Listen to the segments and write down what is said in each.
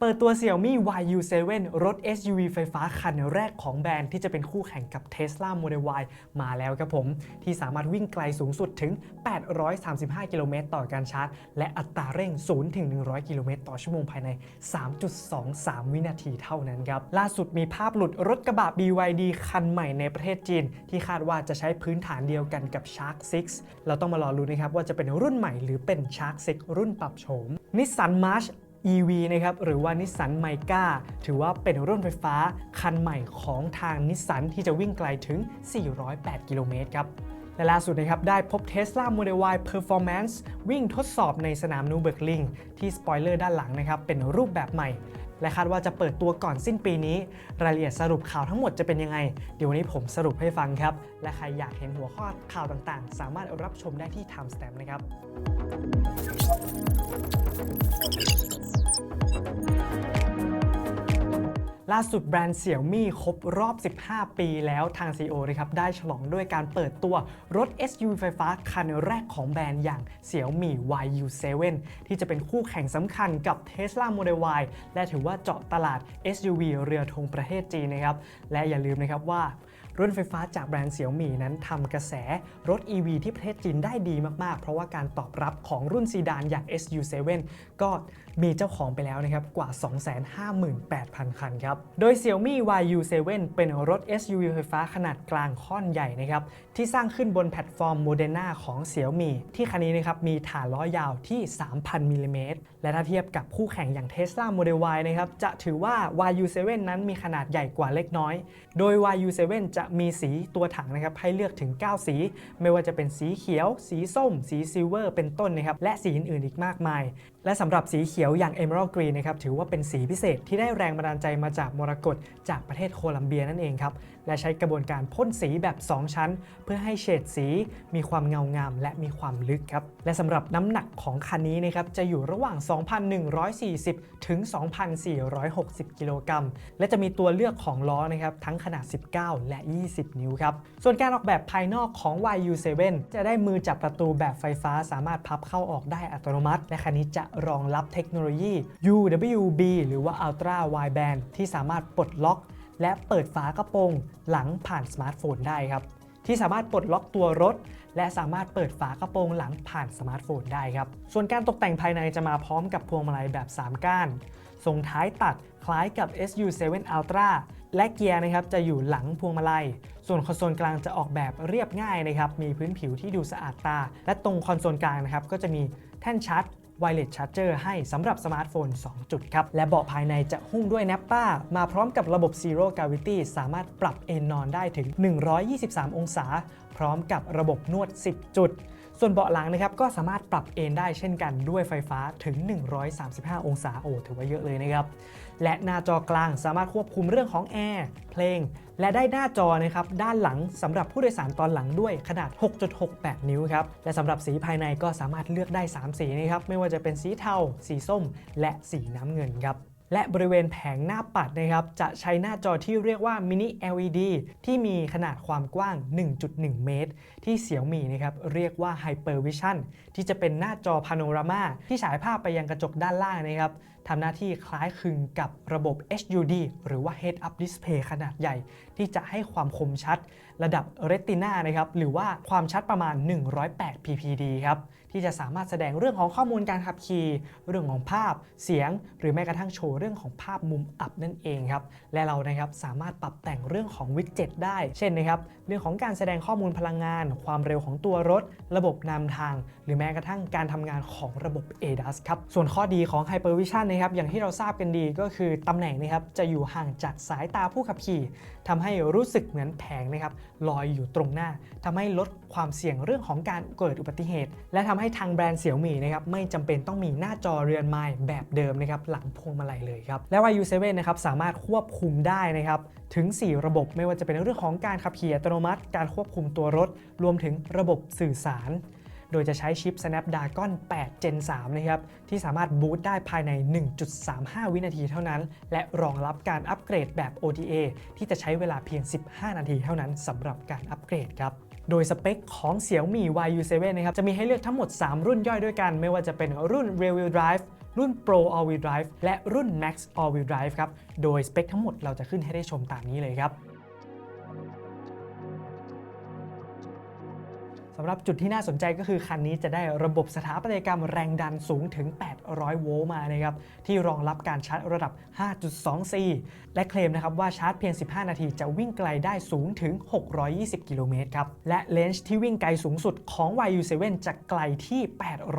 เปิดตัว Xiaomi YU7 รถ SUV ไฟฟ้าคันแรกของแบรนด์ที่จะเป็นคู่แข่งกับ Tesla Model Y มาแล้วครับผม ที่สามารถวิ่งไกลสูงสุดถึง 835 กิโลเมตรต่อการชาร์จ และอัตราเร่ง 0 ถึง 100 กิโลเมตรต่อชั่วโมงภายใน 3.23 วินาทีเท่านั้นครับ ล่าสุดมีภาพหลุดรถกระบะ BYD คันใหม่ในประเทศจีน ที่คาดว่าจะใช้พื้นฐานเดียวกันกับ Shark 6 เราต้องมารอรุ้นนะครับว่าจะเป็นรุ่นใหม่หรือเป็น Shark 6 รุ่นปรับโฉม Nissan March EV นะครับหรือว่านิสสันไมกาถือว่าเป็นรุ่นไฟฟ้าคันใหม่ของทางนิสสันที่จะวิ่งไกลถึง 408 กิโลเมตรครับและล่าสุดนะครับได้พบ Tesla Model Y Performance วิ่งทดสอบในสนามนูเบิร์กลิงที่สปอยเลอร์ด้านหลังนะครับเป็นรูปแบบใหม่ และคาดว่าจะเปิดตัวก่อนสิ้นปีนี้ รายละเอียดสรุปข่าวทั้งหมดจะเป็นยังไง เดี๋ยววันนี้ผมสรุปให้ฟังครับ และใครอยากเห็นหัวข้อข่าวต่างๆ สามารถรับชมได้ที่ Timestamp นะครับ ล่าสุดแบรนด์ Xiaomi ครบรอบ 15 ปีแล้วทาง CEO นะครับได้ฉลองด้วยการเปิดตัวรถ SUV ไฟฟ้าคันแรกของแบรนด์อย่าง Xiaomi YU7 ที่จะเป็นคู่แข่งสำคัญกับ Tesla Model Y และถือว่าเจาะตลาด SUV เรือธงประเทศจีนนะครับ และอย่าลืมนะครับว่า รุ่นไฟฟ้าจากแบรนด์ Xiaomi นั้นทำกระแสรถ EV ที่ประเทศจีนได้ดีมากๆ เพราะว่าการตอบรับของรุ่นซีดานอย่าง SU7 ก็ มีเจ้าของไปแล้วนะครับกว่า 258,000 คันครับ โดย Xiaomi YU7 เป็นรถ SUV ไฟฟ้าขนาดกลางค่อนใหญ่นะครับที่สร้างขึ้นบนแพลตฟอร์ม Moderna ของ Xiaomi ที่คันนี้นะครับมีฐานล้อยาวที่ 3,000มิลลิเมตรและถ้าเทียบกับคู่แข่งอย่าง Tesla Model Y นะครับจะถือว่า YU7 นั้นมีขนาดใหญ่กว่าเล็กน้อย โดย YU7 จะมีสีตัวถังนะครับให้เลือกถึง 9 สี ไม่ว่าจะเป็นสีเขียว สีส้ม สีซิลเวอร์ เป็นต้นนะครับและสีอื่นๆอีกมากมาย และสำหรับสีเขียวอย่าง Emerald Green นะครับถือว่าเป็นสีพิเศษที่ได้แรงบันดาลใจมาจากมรกตจากประเทศโคลัมเบียนั่นเองครับ และใช้กระบวนการพ่นสีแบบ 2 ชั้น เพื่อให้เฉดสีมีความเงางาม และมีความลึกครับ และสำหรับน้ำหนักของคันนี้นะครับจะอยู่ระหว่าง 2,140 ถึง 2,460 กิโลกรัม และจะมีตัวเลือกของล้อนะครับทั้งขนาด 19 และ 20 นิ้วครับ ส่วนการออกแบบภายนอกของ YU7 จะได้มือจับประตูแบบไฟฟ้าสามารถพับเข้าออกได้อัตโนมัติ และคันนี้จะรองรับเทคโนโลยี UWB หรือว่า Ultra Wideband ที่สามารถปลดล็อก และเปิดฝากระโปรงหลังผ่านสมาร์ทโฟนได้ครับ ที่สามารถปลดล็อกตัวรถ และสามารถเปิดฝากระโปรงหลังผ่านสมาร์ทโฟนได้ครับ ส่วนการตกแต่งภายในจะมาพร้อมกับพวงมาลัยแบบ 3 ก้านทรงท้ายตัดคล้ายกับ SU7 Ultra และเกียร์นะครับจะอยู่หลังพวงมาลัย ส่วนคอนโซลกลางจะออกแบบเรียบง่ายนะครับ มีพื้นผิวที่ดูสะอาดตา และตรงคอนโซลกลางนะครับก็จะมีแท่นชาร์จ Wireless Charger ให้สำหรับสมาร์ทโฟน 2 จุดครับ และเบาะภายในจะหุ้มด้วยเนปป้า มาพร้อมกับระบบ Zero Gravity สามารถปรับเอนนอนได้ถึง 123 องศา พร้อมกับระบบนวด 10 จุด ส่วนเบาะหลังนะครับก็สามารถปรับเอนได้เช่นกันด้วยไฟฟ้าถึง 135 องศาโอ้ถือว่าเยอะเลยนะครับ และหน้าจอกลางสามารถควบคุมเรื่องของแอร์เพลง และได้หน้าจอนะครับด้านหลังสำหรับผู้โดยสารตอนหลังด้วยขนาด 6.68 นิ้วครับ และสำหรับสีภายในก็สามารถเลือกได้ 3 สีนะครับไม่ว่าจะเป็นสีเทา สีส้ม และสีน้ำเงินครับ และบริเวณแผงหน้าปัดนะครับจะใช้หน้าจอที่เรียกว่า Mini LED ที่มีขนาดความกว้าง 1.1 เมตร ที่เสี่ยวมีนะครับเรียกว่า Hyper Vision ที่จะเป็นหน้าจอพาโนรามาที่ฉายภาพไปยังกระจกด้านล่างนะครับ ทำหน้าที่คล้ายคลึงกับระบบ HUD หรือว่า Head Up Display ขนาดใหญ่ ที่จะให้ความคมชัดระดับ Retina นะครับหรือว่าความชัดประมาณ 108 ppd ครับที่จะสามารถแสดงเรื่องของข้อมูลการขับขี่ เรื่องของภาพเสียง หรือแม้กระทั่งโชว์เรื่องของภาพมุมอับนั่นเองครับและเรานะครับสามารถปรับแต่งเรื่องของวิดเจ็ตได้ เช่นนะครับเรื่องของการแสดงข้อมูลพลังงาน ความเร็วของตัวรถ ระบบนำทาง หรือแม้กระทั่งการทำงานของระบบ ADAS ครับ ส่วนข้อดีของ Hypervision นะครับ อย่างที่เราทราบกันดีก็คือตำแหน่งนะครับจะอยู่ห่างจากสายตาผู้ขับขี่ทำให้รู้สึกเหมือนแผงนะครับลอยอยู่ตรงหน้าทำให้ลดความเสี่ยงเรื่องของการเกิดอุบัติเหตุ และทำให้ทางแบรนด์เสี่ยวมี่นะครับไม่จำเป็นต้องมีหน้าจอเรือนไม้แบบเดิมนะครับหลังพวงมาลัยเลยครับและ YU7 นะครับสามารถควบคุมได้นะครับถึง 4 ระบบไม่ว่าจะเป็นเรื่องของการขับขี่อัตโนมัติ การควบคุมตัวรถ รวมถึงระบบสื่อสาร โดยจะใช้ชิป Snapdragon 8 Gen 3 นะครับ ที่สามารถบูตได้ภายใน 1.35 วินาทีเท่านั้น และรองรับการอัปเกรดแบบ OTA ที่จะใช้เวลาเพียง 15 นาทีเท่านั้นสำหรับการอัปเกรดครับโดยสเปคของ Xiaomi YU7 นะครับ จะมีให้เลือกทั้งหมด 3 รุ่นย่อยด้วยกัน ไม่ว่าจะเป็นรุ่น Rear Wheel Drive รุ่น Pro All Wheel Drive และรุ่น Max All Wheel Drive ครับ โดยสเปคทั้งหมดเราจะขึ้นให้ได้ชมตามนี้เลยครับ สำหรับจุดที่น่าสนใจก็คือคันนี้จะได้ระบบสถาปัตยกรรมแรงดันสูงถึง 800 โวลต์มานะครับที่รองรับการชาร์จระดับ 5.2C และเคลมนะครับว่าชาร์จเพียง 15 นาทีจะวิ่งไกลได้สูงถึง 620 กิโลเมตรครับ และเลนส์ที่วิ่งไกลสูงสุดของ YU7 จะไกลที่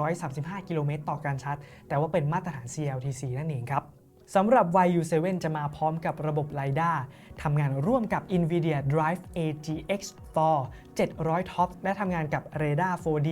835 กิโลเมตรต่อการชาร์จ แต่ว่าเป็นมาตรฐาน CLTC นั่นเองครับ สำหรับ YU7 จะมาพร้อมกับระบบไ i ด้าทำงานร่วมกับ NVIDIA Drive AGX 4 700 TOPS และทำงานกับ Radar 4D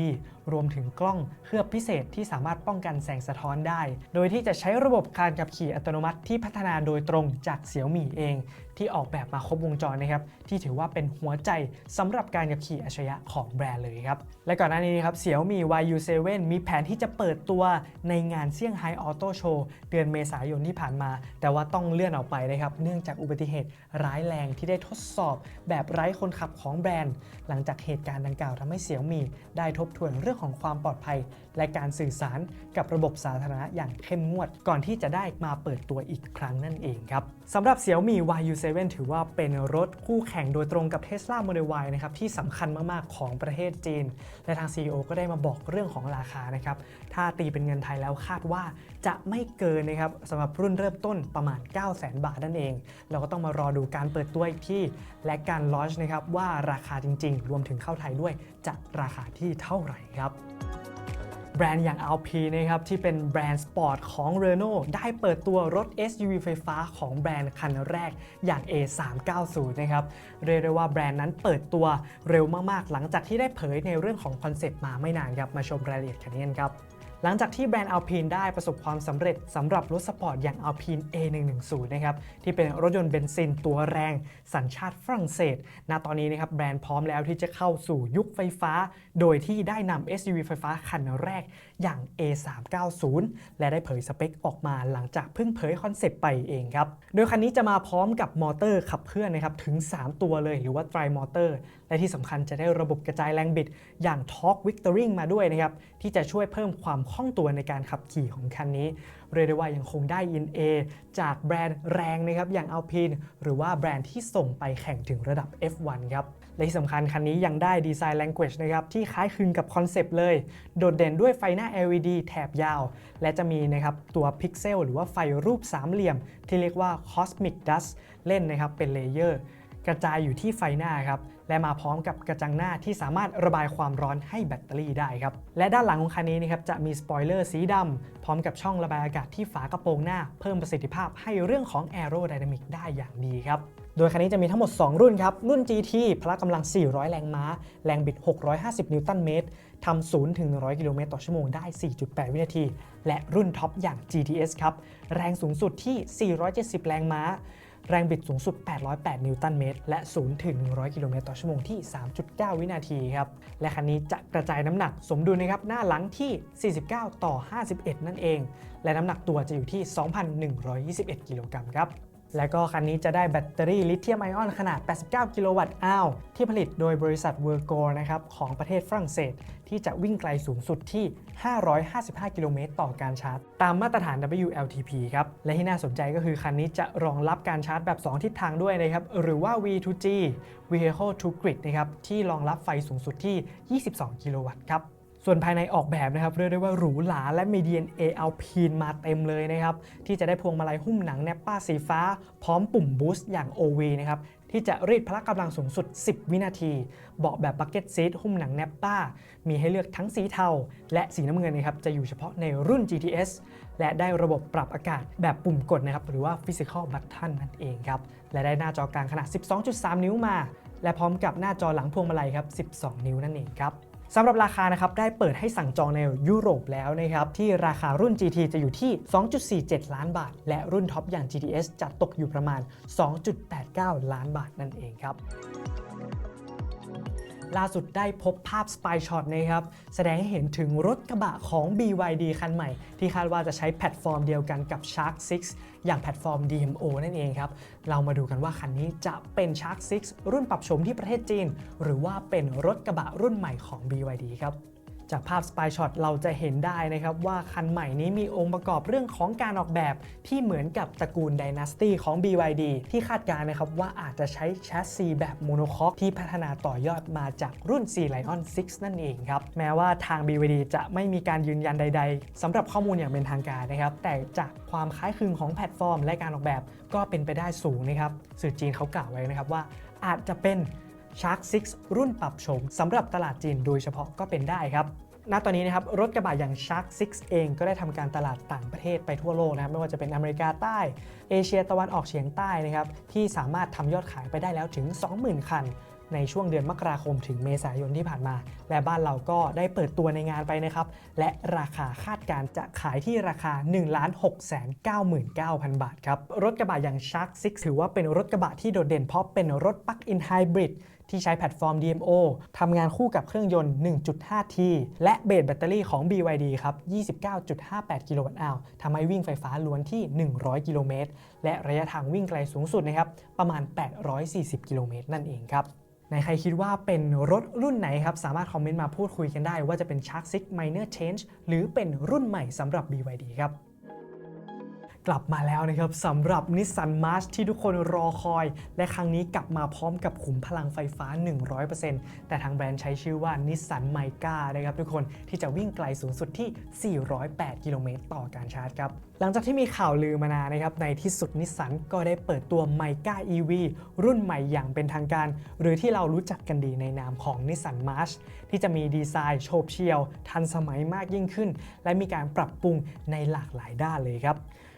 รวมถึงกล้องเคลือบพิเศษที่สามารถป้องกันแสงสะท้อนได้ โดยที่จะใช้ระบบการขับขี่อัตโนมัติที่พัฒนาโดยตรงจากเสี่ยวมี่เอง ที่ออกแบบมาครบวงจรนะครับที่ถือว่าเป็นหัวใจสำหรับการขับขี่อัจฉริยะของแบรนด์เลยครับและก่อนหน้านี้นครับเสี่ยวมี YU7 มีแผนที่จะเปิดตัวในงานเซี่ยงไฮ้ออโต้โชว์เดือนเมษายนที่ผ่านมา แต่ว่าต้องเลื่อนออกไปนะครับเนื่องจากอุบัติเหตุร้ายแรงที่ได้ทดสอบแบบไร้คนขับของแบรนด์ หลังจากเหตุการณ์ดังกล่าวทำให้เสี่ยวมีได้ทบทวนเรื่องของความปลอดภัย และการสื่อสารกับระบบสาธารณะอย่างเข้มงวด ก่อนที่จะได้มาเปิดตัวอีกครั้งนั่นเองครับสำหรับ Xiaomi YU7 ถือว่าเป็นรถคู่แข่งโดยตรงกับ Tesla Model Y นะครับที่สำคัญมาก ๆ ของประเทศจีน และทาง CEO ก็ได้มาบอกเรื่องของราคานะครับถ้าตีเป็นเงินไทยแล้วคาดว่าจะไม่เกินนะครับสำหรับรุ่นเริ่มต้นประมาณ 9 0 0 0 0 0บาทนั่นเอง เราก็ต้องมารอดูการเปิดตัวอีกที่ และการลอนช์นะครับว่าราคาจริง ๆ รวมถึงเข้าไทยด้วยจะราคาที่เท่าไหร่ครับ แบรนด์อย่าง Alpine นะครับที่เป็นแบรนด์สปอร์ตของ Renault ได้เปิดตัวรถ SUV ไฟฟ้าของแบรนด์คันแรกอย่าง A390 นะครับเรียกได้ว่าแบรนด์นั้นเปิดตัวเร็วมากๆ หลังจากที่ได้เผยในเรื่องของคอนเซปต์มาไม่นานครับมาชมรายละเอียดกันนี้กันครับ หลังจากที่แบรนด์ Alpine ได้ประสบความสำเร็จสำหรับรถสปอร์ตอย่าง Alpine A110 นะครับที่เป็นรถยนต์เบนซินตัวแรงสัญชาติฝรั่งเศส ณ ตอนนี้นะครับแบรนด์พร้อมแล้วที่จะเข้าสู่ยุคไฟฟ้า โดยที่ได้นำ SUV ไฟฟ้าคันแรก อย่าง A390 และได้เผยสเปคออกมาหลังจากเพิ่งเผยคอนเซปต์ไปเองครับ โดยคันนี้จะมาพร้อมกับมอเตอร์ขับเคลื่อนนะครับถึง 3 ตัวเลยหรือว่า Tri Motor และที่สำคัญจะได้ระบบกระจายแรงบิดอย่าง Torque Vectoring มาด้วยนะครับที่จะช่วยเพิ่มความคล่องตัวในการขับขี่ของคันนี้ เรียกได้ว่ายังคงได้ ENA จากแบรนด์แรงนะครับอย่าง Alpine หรือว่าแบรนด์ที่ส่งไปแข่งถึงระดับ F1 ครับ และที่สำคัญคันนี้ยังได้ดีไซน์ language นะครับที่คล้ายคลึงกับคอนเซปต์เลย โดดเด่นด้วยไฟหน้า LED แถบยาว และจะมีนะครับตัวพิกเซลหรือว่าไฟรูปสามเหลี่ยม ที่เรียกว่า Cosmic Dust เล่นนะครับเป็นเลเยอร์กระจายอยู่ที่ไฟหน้าครับและมาพร้อมกับกระจังหน้าที่สามารถระบายความร้อนให้แบตเตอรี่ได้ครับ และด้านหลังของคันนี้นะครับจะมีสปอยเลอร์สีดำพร้อมกับช่องระบายอากาศที่ฝากระโปรงหน้า เพิ่มประสิทธิภาพให้เรื่องของ Aerodynamic ได้อย่างดีครับ โดยคันนี้จะมีทั้งหมด 2 รุ่นครับ รุ่น GT พละกำลัง 400 แรงม้า แรงบิด 650 นิวตันเมตรทำ0ถึง100 กิโลเมตรต่อชั่วโมงได้ 4.8 วินาที และรุ่นท็อปอย่าง GTS ครับ แรงสูงสุดที่ 470 แรงม้า แรงบิดสูงสุด 808 นิวตันเมตร และ0ถึง100 กิโลเมตรต่อชั่วโมงที่ 3.9 วินาทีครับ และคันนี้จะกระจายน้ำหนักสมดุลนะครับ หน้าหลังที่ 49 ต่อ 51 นั่นเอง และน้ำหนักตัวจะอยู่ที่ 2,121 กิโลกรัมครับ และก็คันนี้จะได้แบตเตอรี่ลิเธียมไอออนขนาด 89 กิโลวัตต์อาวที่ผลิตโดยบริษัทเวอร์โกนะครับของประเทศฝรั่งเศส ที่จะวิ่งไกลสูงสุดที่ 555 กิโลเมตรต่อการชาร์จ ตามมาตรฐาน WLTP ครับ และที่น่าสนใจก็คือคันนี้จะรองรับการชาร์จแบบ 2 ทิศทางด้วยนะครับ หรือว่า V2G Vehicle to Grid นะครับที่รองรับไฟสูงสุดที่ 22 กิโลวัตต์ครับ ส่วนภายในออกแบบนะครับเรียกได้ว่าหรูหราและมี DNA Alpine มาเต็มเลยนะครับที่จะได้พวงมาลัยหุ้มหนังแนปป้าสีฟ้า พร้อมปุ่มบูสต์อย่าง OV นะครับที่จะรีดพละกำลังสูงสุด 10 วินาที เบาะแบบบักเก็ตซีทหุ้มหนังแนปป้า มีให้เลือกทั้งสีเทา และสีน้ำเงินนะครับ จะอยู่เฉพาะในรุ่น GTS และได้ระบบปรับอากาศแบบปุ่มกดนะครับ หรือว่า Physical Button นั่นเองครับ และได้หน้าจอกลางขนาด 12.3 นิ้วมา และพร้อมกับหน้าจอหลังพวงมาลัยครับ 12 นิ้วนั่นเองครับ สำหรับราคานะครับได้เปิดให้สั่งจองในยุโรปแล้วนะครับที่ราคารุ่น GT จะอยู่ที่ 2.47 ล้านบาท และรุ่นท็อปอย่าง GTS จะตกอยู่ประมาณ 2.89 ล้านบาทนั่นเองครับล่าสุดได้พบภาพ Spy Shot นะครับ แสดงให้เห็นถึงรถกระบะของ BYD คันใหม่ ที่คาดว่าจะใช้แพลตฟอร์มเดียวกันกับ Shark 6 อย่างแพลตฟอร์ม DMO นั่นเองครับ เรามาดูกันว่าคันนี้จะเป็น Shark 6 รุ่นปรับโฉมที่ประเทศจีน หรือว่าเป็นรถกระบะรุ่นใหม่ของ BYD ครับ จากภาพ Spy Shot เราจะเห็นได้นะครับว่าคันใหม่นี้มีองค์ประกอบเรื่องของการออกแบบที่เหมือนกับตระกูล Dynasty ของ BYD ที่คาดการณ์นะครับว่าอาจจะใช้แชสซีแบบโมโนคอกที่พัฒนาต่อยอดมาจากรุ่น C Lion 6 นั่นเองครับ แม้ว่าทาง BYD จะไม่มีการยืนยันใด ๆสำหรับข้อมูลอย่างเป็นทางการนะครับ แต่จากความคล้ายคลึงของแพลตฟอร์ม และการออกแบบก็เป็นไปได้สูงนะครับสื่อจีนเขากล่าวไว้นะครับว่าอาจจะเป็น Shark 6 รุ่นปรับโฉมสำหรับตลาดจีนโดยเฉพาะก็เป็นได้ครับณตอนนี้นะครับรถกระบะอย่าง Shark 6 เองก็ได้ทำการตลาดต่างประเทศไปทั่วโลกนะครับไม่ว่าจะเป็นอเมริกาใต้ เอเชียตะวันออกเฉียงใต้นะครับที่สามารถทำยอดขายไปได้แล้วถึง 20,000 คัน ในช่วงเดือนมกราคมถึงเมษายนที่ผ่านมา และบ้านเราก็ได้เปิดตัวในงานไปนะครับ และราคาคาดการจะขายที่ราคา 1 6 9 9 0 0 0 บาทครับรถกระบะอย่าง Shark 6 ถือว่าเป็นรถกระบะที่โดดเด่นเพราะเป็นรถปลั๊กอินไฮบริด ที่ใช้แพลตฟอร์ม DMO ทำงานคู่กับเครื่องยนต์ 1.5T และเบสแบตเตอรี่ของ BYD ครับ 29.58 กิโลวัตต์อาวทำให้วิ่งไฟฟ้าล้วนที่ 100 กิโลเมตร และระยะทางวิ่งไกลสูงสุดนะครับ ประมาณ 840 กิโลเมตรนั่นเองครับในใครคิดว่าเป็นรถรุ่นไหนครับ สามารถคอมเมนต์มาพูดคุยกันได้ว่าจะเป็น Shark 6 Minor Change หรือเป็นรุ่นใหม่สำหรับ BYD ครับ กลับมาแล้วนะครับสำหรับ Nissan March ที่ทุกคนรอคอย และครั้งนี้กลับมาพร้อมกับขุมพลังไฟฟ้า 100%แต่ทางแบรนด์ใช้ชื่อว่า Nissan Mica นะครับทุกคนที่จะวิ่งไกลสูงสุดที่ 408 กิโลเมตรต่อการชาร์จครับ หลังจากที่มีข่าวลือมานานนะครับในที่สุดนิสสันก็ได้เปิดตัว Mica EV รุ่นใหม่อย่างเป็นทางการ หรือที่เรารู้จักกันดีในนามของ Nissan March ที่จะมีดีไซน์โฉบเฉี่ยว ทันสมัยมากยิ่งขึ้น และมีการปรับปรุงในหลากหลายด้านเลยครับ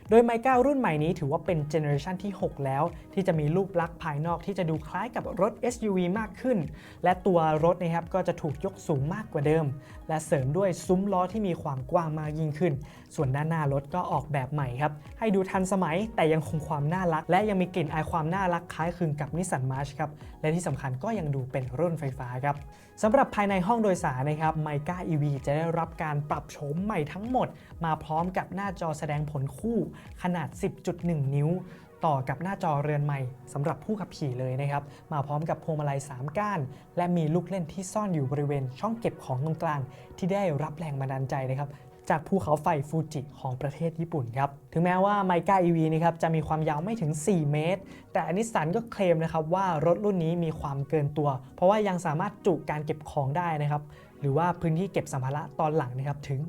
โดยไมก้ารุ่นใหม่นี้ถือว่าเป็นเจเนอเรชันที่ 6 แล้ว ที่จะมีรูปลักษณ์ภายนอกที่จะดูคล้ายกับรถ SUV มากขึ้น และตัวรถนะครับก็จะถูกยกสูงมากกว่าเดิม และเสริมด้วยซุ้มล้อที่มีความกว้างมากยิ่งขึ้น ส่วนด้านหน้ารถก็ออกแบบใหม่ครับ ให้ดูทันสมัยแต่ยังคงความน่ารัก และยังมีกลิ่นอายความน่ารักคล้ายคลึงกับนิสสันมาร์ชครับและที่สำคัญก็ยังดูเป็นรุ่นไฟฟ้าครับ สำหรับภายในห้องโดยสารนะครับ m i c a EV จะได้รับการปรับโฉมใหม่ทั้งหมด มาพร้อมกับหน้าจอแสดงผลคู่ขนาด 10.1 นิ้ว ต่อกับหน้าจอเรือนใหม่สำหรับผู้ขับขี่เลยนะครับ มาพร้อมกับพวงมาลัย 3 ก้าน และมีลูกเล่นที่ซ่อนอยู่บริเวณช่องเก็บของตรงกลาง ที่ได้รับแรงบันดาลใจนะครับ จากภูเขาไฟฟูจิของประเทศญี่ปุ่นครับ ถึงแม้ว่าไมก้า EV นะครับจะมีความยาวไม่ถึง 4 เมตร แต่นิสสันก็เคลมนะครับว่ารถรุ่นนี้มีความเกินตัว เพราะว่ายังสามารถจุการเก็บของได้นะครับหรือว่าพื้นที่เก็บสัมภาระตอนหลังนะครับถึง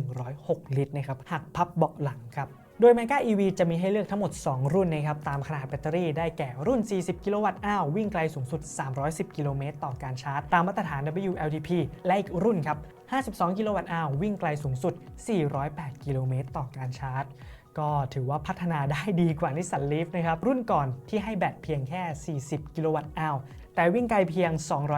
1,106 ลิตรนะครับหากพับเบาะหลังครับโดย Mega EV จะมีให้เลือกทั้งหมด 2 รุ่นนะครับตามขนาดแบตเตอรี่ได้แก่รุ่น 40 กิโลวัตต์อ้าววิ่งไกลสูงสุด 310 กิโลเมตรต่อการชาร์จ ตามมาตรฐาน WLTP และอีกรุ่นครับ 52 กิโลวัตต์อ้าววิ่งไกลสูงสุด 408 กิโลเมตรต่อการชาร์จ ก็ถือว่าพัฒนาได้ดีกว่านิสสันลีฟนะครับ รุ่นก่อนที่ให้แบตเพียงแค่ 40 กิโลวัตต์อ้าวแต่วิ่งไกลเพียง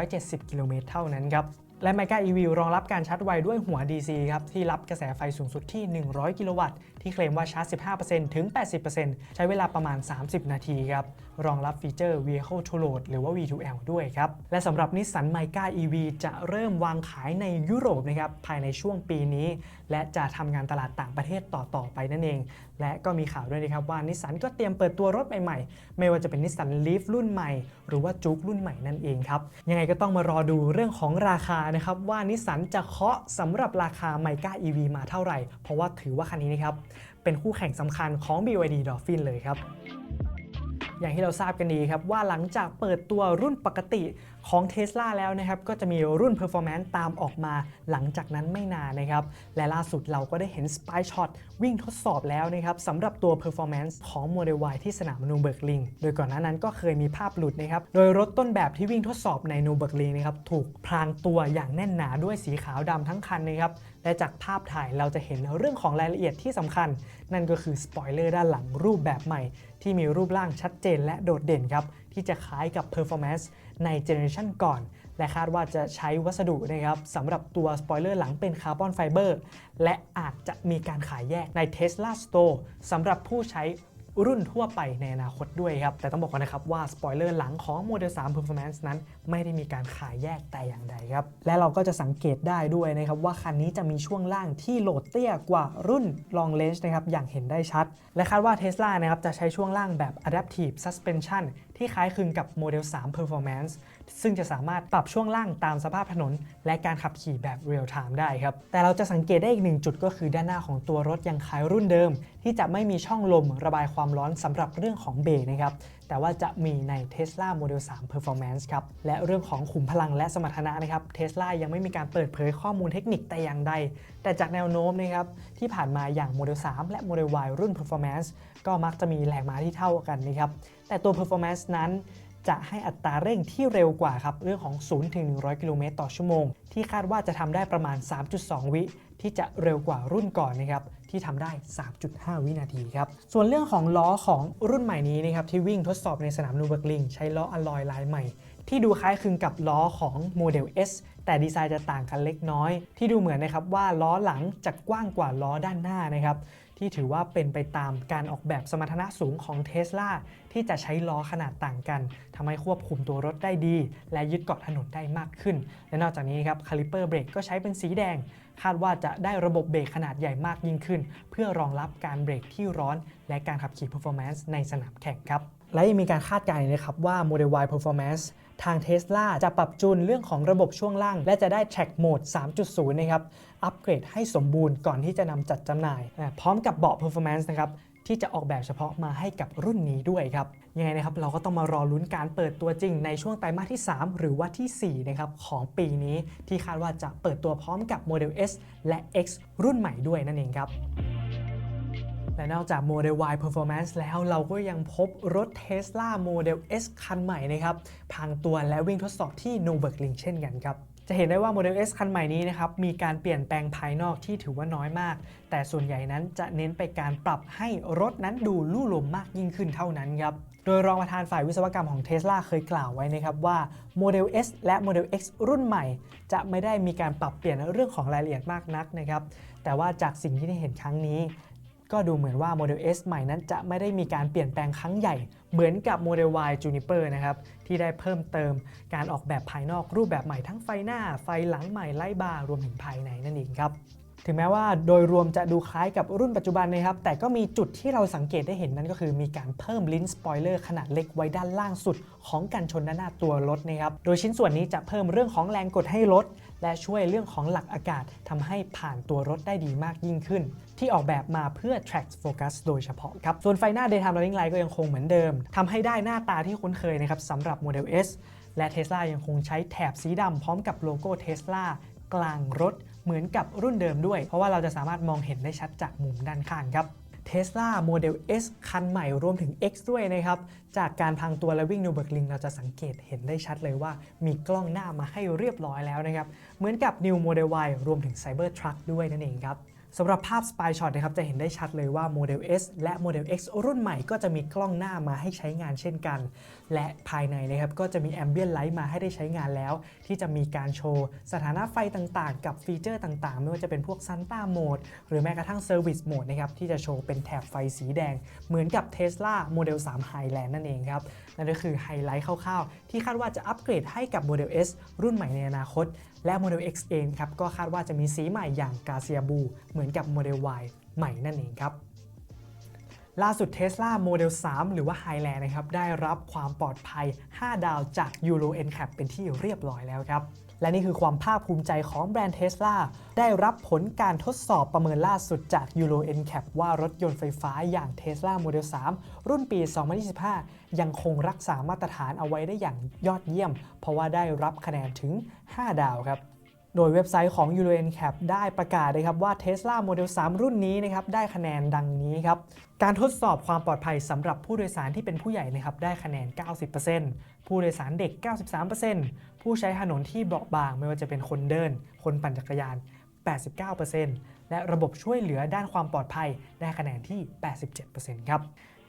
270 กิโลเมตรเท่านั้นครับ และ Mega EV รองรับการชาร์จไวด้วยหัว DC ครับที่รับกระแสไฟสูงสุดที่ 100 กิโลวัตต์ ที่เคลมว่าชาร์จ 15%ถึง 80%ใช้เวลาประมาณ 30 นาทีครับ รองรับฟีเจอร์ Vehicle to Load หรือว่า V2L ด้วยครับ และสำหรับนิสสัน Mica EV จะเริ่มวางขายในยุโรปนะครับภายในช่วงปีนี้ และจะทำงานตลาดต่างประเทศต่อ ๆ ไปนั่นเองและก็มีข่าวด้วยนะครับว่านิสสันก็เตรียมเปิดตัวรถใหม่ๆ ไม่ว่าจะเป็นนิสสันลีฟรุ่นใหม่ หรือว่าจุกรุ่นใหม่นั่นเองครับ ยังไงก็ต้องมารอดูเรื่องของราคานะครับว่านิสสันจะเคาะสำหรับราคาไมก้า EV มาเท่าไหร่ เพราะว่าถือว่าคันนี้นะครับเป็นคู่แข่งสำคัญของ BYD Dolphin เลยครับ อย่างที่เราทราบกันดีครับว่าหลังจากเปิดตัวรุ่นปกติของ Tesla แล้วนะครับก็จะมีรุ่น Performance ตามออกมาหลังจากนั้นไม่นานนะครับและล่าสุดเราก็ได้เห็น Spy Shot วิ่งทดสอบแล้วนะครับสำหรับตัว Performance ของ Model Y ที่สนามนูเบิร์กลิงโดยก่อนหน้านั้นก็เคยมีภาพหลุดนะครับโดยรถต้นแบบที่วิ่งทดสอบในนูเบิร์กลิงนะครับถูกพรางตัวอย่างแน่นหนาด้วยสีขาวดำทั้งคันนะครับและจากภาพถ่ายเราจะเห็นเรื่องของรายละเอียดที่สำคัญ นั่นก็คือสปอยเลอร์ด้านหลังรูปแบบใหม่ ที่มีรูปร่างชัดเจนและโดดเด่นครับ ที่จะคล้ายกับ Performance ในเจเนอเรชันก่อน และคาดว่าจะใช้วัสดุนะครับสำหรับตัวสปอยเลอร์หลังเป็นคาร์บอนไฟเบอร์และอาจจะมีการขายแยกใน Tesla Store สำหรับผู้ใช้ รุ่นทั่วไปในอนาคตด้วยครับ แต่ต้องบอกก่อนนะครับว่าสปอยเลอร์หลังของ Model 3 Performance นั้น ไม่ได้มีการขายแยกแต่อย่างใดครับ และเราก็จะสังเกตได้ด้วยนะครับ ว่าคันนี้จะมีช่วงล่างที่โหลดเตี้ยกว่ารุ่น Long Range นะครับอย่างเห็นได้ชัด และคาดว่า Tesla นะครับจะใช้ช่วงล่างแบบ Adaptive Suspension ที่คล้ายคลึงกับโมเดล3 Performance ซึ่งจะสามารถปรับช่วงล่างตามสภาพถนน และการขับขี่แบบเรียลไทม์ได้ครับ แต่เราจะสังเกตได้อีกหนึ่งจุดก็คือด้านหน้าของตัวรถยังคล้ายรุ่นเดิม ที่จะไม่มีช่องลมระบายความร้อนสำหรับเรื่องของเบรกนะครับ แต่ว่าจะมีใน Tesla Model 3 Performance ครับ และเรื่องของขุมพลังและสมรรถนะนะครับ Tesla ยังไม่มีการเปิดเผยข้อมูลเทคนิคแต่อย่างใด แต่จากแนวโน้มนะครับที่ผ่านมาอย่าง Model 3 และ Model Y รุ่น Performance ก็มักจะมีแรงม้าที่เท่ากันนะครับแต่ตัว Performance นั้น จะให้อัตราเร่งที่เร็วกว่าครับเรื่องของ 0 ถึง 100 กิโลเมตรต่อชั่วโมง ที่คาดว่าจะทำได้ประมาณ 3.2 วิ ที่จะเร็วกว่ารุ่นก่อนนะครับที่ทำได้ 3.5 วินาทีครับ ส่วนเรื่องของล้อของรุ่นใหม่นี้นะครับที่วิ่งทดสอบในสนามนูเบิร์กลิงใช้ล้ออลลอยลายใหม่ ที่ดูคล้ายคลึงกับล้อของโมเดล S แต่ดีไซน์จะต่างกันเล็กน้อย ที่ดูเหมือนนะครับว่าล้อหลังจะกว้างกว่าล้อด้านหน้านะครับที่ถือว่าเป็นไปตามการออกแบบสมรรถนะสูงของ Tesla ที่จะใช้ล้อขนาดต่างกันทำให้ควบคุมตัวรถได้ดี และยึดเกาะถนนได้มากขึ้น และนอกจากนี้ครับคาลิเปอร์เบรกก็ใช้เป็นสีแดง คาดว่าจะได้ระบบเบรกขนาดใหญ่มากยิ่งขึ้น เพื่อรองรับการเบรกที่ร้อน และการขับขี่ performance ในสนามแข่งครับและยังมีการคาดการณ์นะครับว่า Model Y Performance ทาง Tesla จะปรับจูนเรื่องของระบบช่วงล่าง และจะได้ Track Mode 3.0 นะครับ อัปเกรดให้สมบูรณ์ก่อนที่จะนำจัดจำหน่าย พร้อมกับเบาะ Performance นะครับ ที่จะออกแบบเฉพาะมาให้กับรุ่นนี้ด้วยครับยังไงนะครับเราก็ต้องมารอลุ้นการเปิดตัวจริงในช่วงไตรมาสที่ 3 หรือว่าที่4นะครับของปีนี้ที่คาดว่าจะเปิดตัวพร้อมกับ Model S และ X รุ่นใหม่ด้วยนั่นเองครับและนอกจาก Model Y Performance แล้วเราก็ยังพบรถ Tesla Model S คันใหม่นะครับพังตัวและวิ่งทดสอบที่ Nürburgring เช่นกันครับ จะเห็นได้ว่า Model S คันใหม่นี้นะครับมีการเปลี่ยนแปลงภายนอกที่ถือว่าน้อยมาก แต่ส่วนใหญ่นั้นจะเน้นไปการปรับให้รถนั้นดูลู่ลมมากยิ่งขึ้นเท่านั้นครับโดยรองประธานฝ่ายวิศวกรรมของ Tesla เคยกล่าวไว้นะครับว่า Model S และ Model X รุ่นใหม่ จะไม่ได้มีการปรับเปลี่ยนเรื่องของรายละเอียดมากนักนะครับแต่ว่าจากสิ่งที่ได้เห็นครั้งนี้ ก็ดูเหมือนว่า Model S ใหม่นั้นจะไม่ได้มีการเปลี่ยนแปลงครั้งใหญ่ เหมือนกับ Model Y Juniper นะครับที่ได้เพิ่มเติมการออกแบบภายนอกรูปแบบใหม่ทั้งไฟหน้า ไฟหลังใหม่ไล่บาร์รวมถึงภายในนั่นเองครับถึงแม้ว่าโดยรวมจะดูคล้ายกับรุ่นปัจจุบันนะครับ แต่ก็มีจุดที่เราสังเกตได้เห็นนั่นก็คือมีการเพิ่มลิ้นสปอยเลอร์ขนาดเล็กไว้ด้านล่างสุด ของกันชนด้านหน้าตัวรถนะครับ โดยชิ้นส่วนนี้จะเพิ่มเรื่องของแรงกดให้รถ และช่วยเรื่องของหลักอากาศทำให้ผ่านตัวรถได้ดีมากยิ่งขึ้นที่ออกแบบมาเพื่อ track focus โดยเฉพาะครับ ส่วนไฟหน้า daytime running light ก็ยังคงเหมือนเดิมทำให้ได้หน้าตาที่คุ้นเคยนะครับสำหรับ Model S และ Tesla ยังคงใช้แถบสีดำพร้อมกับโลโก้ Tesla กลางรถเหมือนกับรุ่นเดิมด้วย เพราะว่าเราจะสามารถมองเห็นได้ชัดจากมุมด้านข้างครับ Tesla Model S คันใหม่รวมถึง X ด้วยนะครับ จากการพังตัวและวิ่งนูเบิร์กลิงเราจะสังเกตเห็นได้ชัดเลยว่า มีกล้องหน้ามาให้เรียบร้อยแล้วนะครับ เหมือนกับ New Model Y รวมถึง Cybertruck ด้วยนั่นเองครับ สำหรับภาพ Spy Shot นะครับจะเห็นได้ชัดเลยว่า Model S และ Model X รุ่นใหม่ก็จะมีกล้องหน้ามาให้ใช้งานเช่นกันและภายในนะครับก็จะมี Ambient Light มาให้ได้ใช้งานแล้ว ที่จะมีการโชว์สถานะไฟต่างๆ กับฟีเจอร์ต่างๆ ไม่ว่าจะเป็นพวก Santa Mode หรือแม้กระทั่ง Service Mode นะครับที่จะโชว์เป็นแถบไฟสีแดง เหมือนกับ Tesla Model 3 Highland นั่นเองครับ นั่นก็คือไฮไลท์คร่าวๆ ที่คาดว่าจะอัปเกรดให้กับ Model S รุ่นใหม่ในอนาคต และ Model X เองครับก็คาดว่าจะมีสีใหม่อย่าง Garcia Blue เหมือนกับ Model Y ใหม่นั่นเองครับ ล่าสุด Tesla Model 3 หรือว่า Highland นะครับได้รับความปลอดภัย 5 ดาวจาก Euro NCAP เป็นที่เรียบร้อยแล้วครับ และนี่คือความภาคภูมิใจของแบรนด์ Tesla ได้รับผลการทดสอบประเมินล่าสุดจาก Euro NCAP ว่ารถยนต์ไฟฟ้าอย่าง Tesla Model 3 รุ่นปี 2025 ยังคงรักษามาตรฐานเอาไว้ได้อย่างยอดเยี่ยม เพราะว่าได้รับคะแนนถึง 5 ดาวครับโดยเว็บไซต์ของ Euro NCAP ได้ประกาศนะครับว่า Tesla Model 3 รุ่นนี้นะครับได้คะแนนดังนี้ครับการทดสอบความปลอดภัยสำหรับผู้โดยสารที่เป็นผู้ใหญ่นะครับได้คะแนน 90%ผู้โดยสารเด็ก 93%ผู้ใช้ถนนที่เบาะบางไม่ว่าจะเป็นคนเดิน คนปั่นจักรยาน 89%และระบบช่วยเหลือด้านความปลอดภัยได้คะแนนที่ 87%ครับ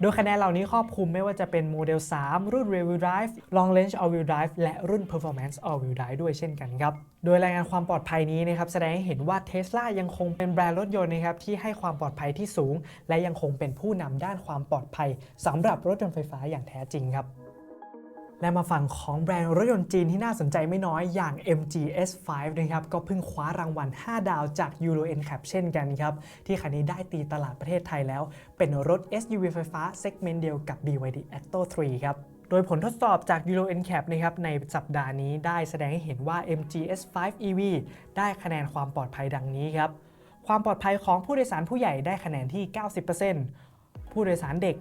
โดยคะแนนเหล่านี้ครอบคลุมไม่ว่าจะเป็นโมเดล 3 รุ่น Rear Wheel Drive Long Range All Wheel Drive และรุ่น Performance All Wheel Drive ด้วยเช่นกันครับ โดยรายงานความปลอดภัยนี้นะครับแสดงให้เห็นว่า Tesla ยังคงเป็นแบรนด์รถยนต์นะครับที่ให้ความปลอดภัยที่สูง และยังคงเป็นผู้นำด้านความปลอดภัยสำหรับรถยนต์ไฟฟ้าอย่างแท้จริงครับ และมาฝั่งของแบรนด์รถยนต์จีนที่น่าสนใจไม่น้อยอย่าง MG S5 นะครับก็เพิ่งคว้ารางวัล 5 ดาวจาก Euro NCAP เช่นกันครับ ที่คันนี้ได้ตีตลาดประเทศไทยแล้ว เป็นรถ SUV ไฟฟ้าเซกเมนต์เดียวกับ BYD Atto 3 ครับโดยผลทดสอบจาก Euro NCAP นะครับในสัปดาห์นี้ได้แสดงให้เห็นว่า MG S5 EV ได้คะแนนความปลอดภัยดังนี้ครับ ความปลอดภัยของผู้โดยสารผู้ใหญ่ได้คะแนนที่ 90%ผู้โดยสารเด็ก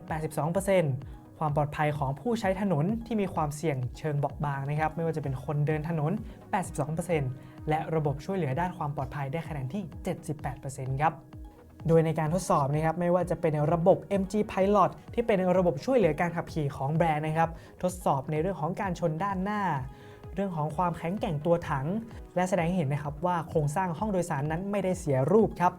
82% ความปลอดภัยของผู้ใช้ถนนที่มีความเสี่ยงเชิงเบาบางนะครับ ไม่ว่าจะเป็นคนเดินถนน 82%และระบบช่วยเหลือด้านความปลอดภัยได้คะแนนที่ 78%ครับโดยในการทดสอบนะครับไม่ว่าจะเป็นระบบ MG Pilot ที่เป็นระบบช่วยเหลือการขับขี่ของแบรนด์นะครับ ทดสอบในเรื่องของการชนด้านหน้า เรื่องของความแข็งแกร่งตัวถัง และแสดงให้เห็นนะครับว่าโครงสร้างห้องโดยสารนั้นไม่ได้เสียรูปครับ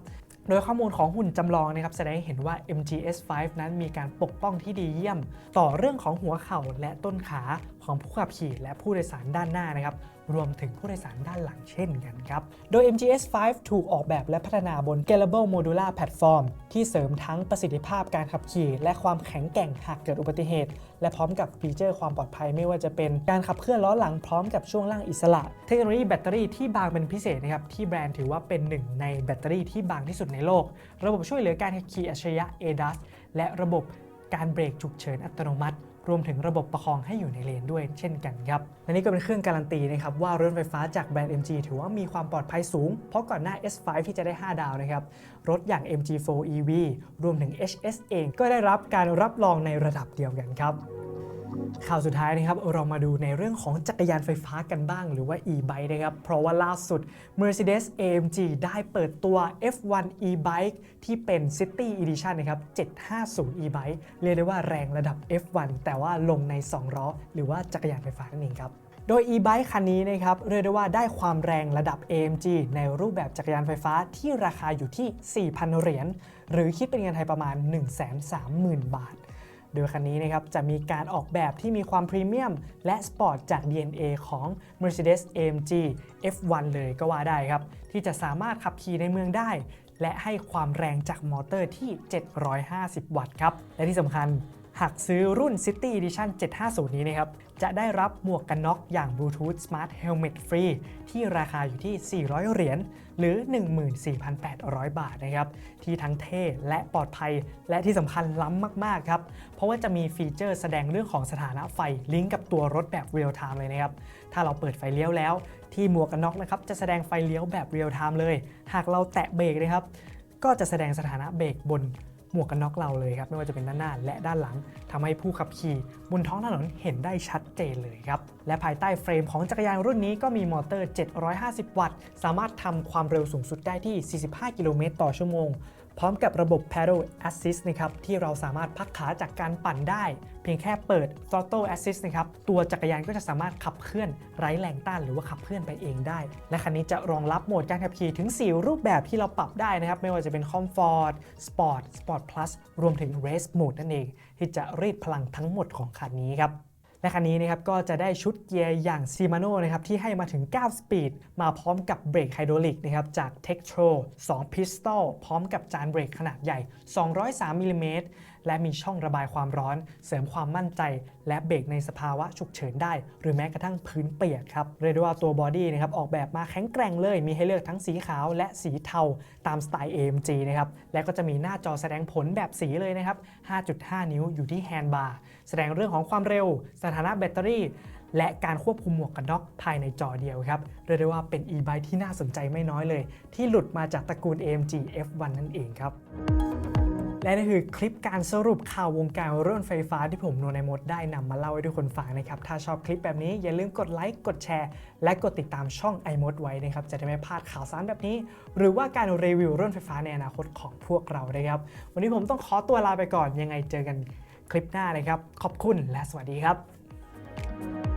โดยข้อมูลของหุ่นจำลองนะครับแสดงให้เห็นว่า MGS5 นั้นมีการปกป้องที่ดีเยี่ยม ต่อเรื่องของหัวเข่าและต้นขา ของผู้ขับขี่และผู้โดยสารด้านหน้านะครับรวมถึงผู้โดยสารด้านหลังเช่นกันครับ โดย MGS5 ถูกออกแบบและพัฒนาบน Scalable Modular Platform ที่เสริมทั้งประสิทธิภาพการขับขี่ และความแข็งแกร่งหากเกิดอุบัติเหตุ และพร้อมกับฟีเจอร์ความปลอดภัยไม่ว่าจะเป็นการขับเคลื่อนล้อหลังพร้อมกับช่วงล่างอิสระ เทคโนโลยีแบตเตอรี่ที่บางเป็นพิเศษนะครับที่แบรนด์ถือว่าเป็นหนึ่งในแบตเตอรี่ที่บางที่สุดในโลก ระบบช่วยเหลือการขับขี่อัจฉริยะ ADAS และระบบการเบรกฉุกเฉินอัตโนมัติ รวมถึงระบบประคองให้อยู่ในเลนด้วยเช่นกันครับ และนี่ก็เป็นเครื่องการันตีนะครับว่ารถไฟฟ้าจากแบรนด์ MG ถือว่ามีความปลอดภัยสูง เพราะก่อนหน้า S5 ที่จะได้ 5 ดาวนะครับ รถอย่าง MG4 EV รวมถึง HS เองก็ได้รับการรับรองในระดับเดียวกันครับ ข่าวสุดท้ายนะครับเรามาดูในเรื่องของจักรยานไฟฟ้ากันบ้างหรือว่า e-bike นะครับ เพราะว่าล่าสุด Mercedes AMG ได้เปิดตัว F1 e-bike ที่เป็น City Edition นะครับ 750 e-bike เรียกได้ว่าแรงระดับ F1 แต่ว่าลงใน 2 ล้อ หรือว่าจักรยานไฟฟ้านั่นเองครับโดย e-bike คันนี้นะครับเรียกได้ว่าได้ความแรงระดับ AMG ในรูปแบบจักรยานไฟฟ้าที่ราคาอยู่ที่ 4,000 เหรียญหรือคิดเป็นเงินไทยประมาณ 130,000 บาท โดยคันนี้นะครับจะมีการออกแบบที่มีความพรีเมียมและสปอร์ตจาก DNA ของ Mercedes AMG F1 เลยก็ว่าได้ครับ ที่จะสามารถขับขี่ในเมืองได้ และให้ความแรงจากมอเตอร์ที่ 750 วัตต์ครับ และที่สำคัญ หากซื้อรุ่น City Edition 750 นี้นะครับ จะได้รับหมวกกันน็อกอย่าง Bluetooth Smart Helmet ฟรีที่ราคาอยู่ที่ 400 เหรียญหรือ 14,800 บาทนะครับ ที่ทั้งเท่และปลอดภัยและที่สำคัญล้ำมาก ๆ ครับ เพราะว่าจะมีฟีเจอร์แสดงเรื่องของสถานะไฟลิงก์กับตัวรถแบบ Real Time เลยนะครับ ถ้าเราเปิดไฟเลี้ยวแล้ว ที่หมวกกันน็อกนะครับจะแสดงไฟเลี้ยวแบบ Real Time เลย หากเราแตะเบรกนะครับก็จะแสดงสถานะเบรกบน หมวกกันน็อกเราเลยครับ ไม่ว่าจะเป็นด้านหน้าและด้านหลังทำให้ผู้ขับขี่บนท้องถนนเห็นได้ชัดเจนเลยครับ และภายใต้เฟรมของจักรยานรุ่นนี้ก็มีมอเตอร์ 750 วัตต์ สามารถทำความเร็วสูงสุดได้ที่ 45 กิโลเมตรต่อชั่วโมง พร้อมกับระบบ Pedal Assist นะครับที่เราสามารถพักขาจากการปั่นได้ เพียงแค่เปิด Throttle Assist นะครับตัวจักรยานก็จะสามารถขับเคลื่อนไร้แรงต้านหรือว่าขับเคลื่อนไปเองได้ และคันนี้จะรองรับโหมดการขับขี่ถึง 4 รูปแบบที่เราปรับได้นะครับ ไม่ว่าจะเป็น Comfort Sport Sport Plus รวมถึง Race Mode นั่นเอง ที่จะรีดพลังทั้งหมดของคันนี้ครับ และคันนี้นะครับก็จะได้ชุดเกียร์อย่าง Shimano นะครับที่ให้มาถึง 9 สปีด มาพร้อมกับเบรกไฮดรอลิกนะครับจาก Tektro 2 Pistol พร้อมกับจานเบรกขนาดใหญ่ 203มิลลิเมตรและมีช่องระบายความร้อน เสริมความมั่นใจ และเบรกในสภาวะฉุกเฉินได้ หรือแม้กระทั่งพื้นเปียกครับเรียกได้ว่าตัวบอดี้นะครับออกแบบมาแข็งแกร่งเลย มีให้เลือกทั้งสีขาวและสีเทาตามสไตล์ AMG นะครับและก็จะมีหน้าจอแสดงผลแบบสีเลยนะครับ 5.5 นิ้วอยู่ที่แฮนด์บาร์ แสดงเรื่องของความเร็ว สถานะแบตเตอรี่ และการควบคุมหมวกกันน็อกภายในจอเดียวครับ เรียกได้ว่าเป็น e-bike ที่น่าสนใจไม่น้อยเลย ที่หลุดมาจากตระกูล AMG F1 นั่นเองครับและนี่คือคลิปการสรุปข่าววงการรถไฟฟ้าที่ผมโนนายมดได้นำมาเล่าให้ทุกคนฟังนะครับ ถ้าชอบคลิปแบบนี้อย่าลืมกดไลค์ กดแชร์ และกดติดตามช่อง iMod ไว้นะครับ จะได้ไม่พลาดข่าวสารแบบนี้ หรือว่าการรีวิวรถไฟฟ้าในอนาคตของพวกเรานะครับ วันนี้ผมต้องขอตัวลาไปก่อนยังไงเจอกัน คลิปหน้านะครับ ขอบคุณและสวัสดีครับ